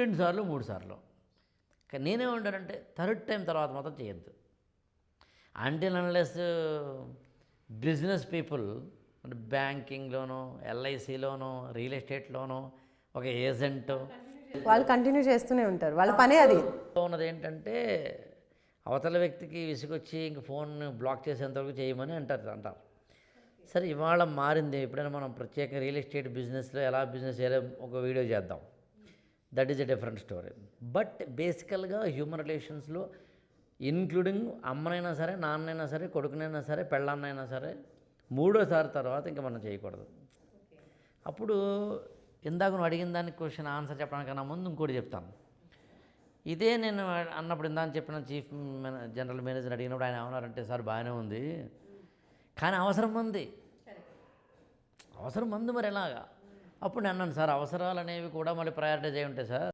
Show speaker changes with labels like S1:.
S1: రెండు సార్లు మూడు సార్లు. కానీ నేనేమంటానంటే థర్డ్ టైం తర్వాత మాత్రం చేయొద్దు. అంటిల్ అన్లెస్ బిజినెస్ పీపుల్ అంటే బ్యాంకింగ్లోనో ఎల్ఐసిలోనో రియల్ ఎస్టేట్లోనో ఒక ఏజెంట్
S2: వాళ్ళు కంటిన్యూ చేస్తూనే ఉంటారు. వాళ్ళ పనే అది.
S1: ఉన్నది ఏంటంటే అవతల వ్యక్తికి విసుగొచ్చి ఇంక ఫోన్ బ్లాక్ చేసేంతవరకు చేయమని అంటారు అంటారు. సరే ఇవాళ మారింది. ఎప్పుడైనా మనం ప్రత్యేక రియల్ ఎస్టేట్ బిజినెస్లో ఎలా బిజినెస్ చేయాలో ఒక వీడియో చేద్దాం. That is a different story but బేసికల్గా హ్యూమన్ రిలేషన్స్లో ఇన్క్లూడింగ్ అమ్మనైనా సరే నాన్నైనా సరే కొడుకునైనా సరే పెళ్ళాన్నైనా సరే మూడోసారి తర్వాత ఇంకా మనం చేయకూడదు. అప్పుడు ఇందాక నువ్వు అడిగిన దానికి క్వశ్చన్ ఆన్సర్ చెప్పడానికన్నా ముందు ఇంకోటి చెప్తాను. ఇదే నేను అన్నప్పుడు ఇందాక చెప్పిన చీఫ్ జనరల్ మేనేజర్ అడిగినప్పుడు ఆయన ఏమన్నారంటే సార్ బాగానే ఉంది. కానీ అవసరం ఉంది. అవసరం ఉంది మరి ఎలాగా? అప్పుడు నేను అన్నాను సార్ అవసరాలు అనేవి కూడా మళ్ళీ ప్రయారిటైజ్ అయి ఉంటాయి సార్.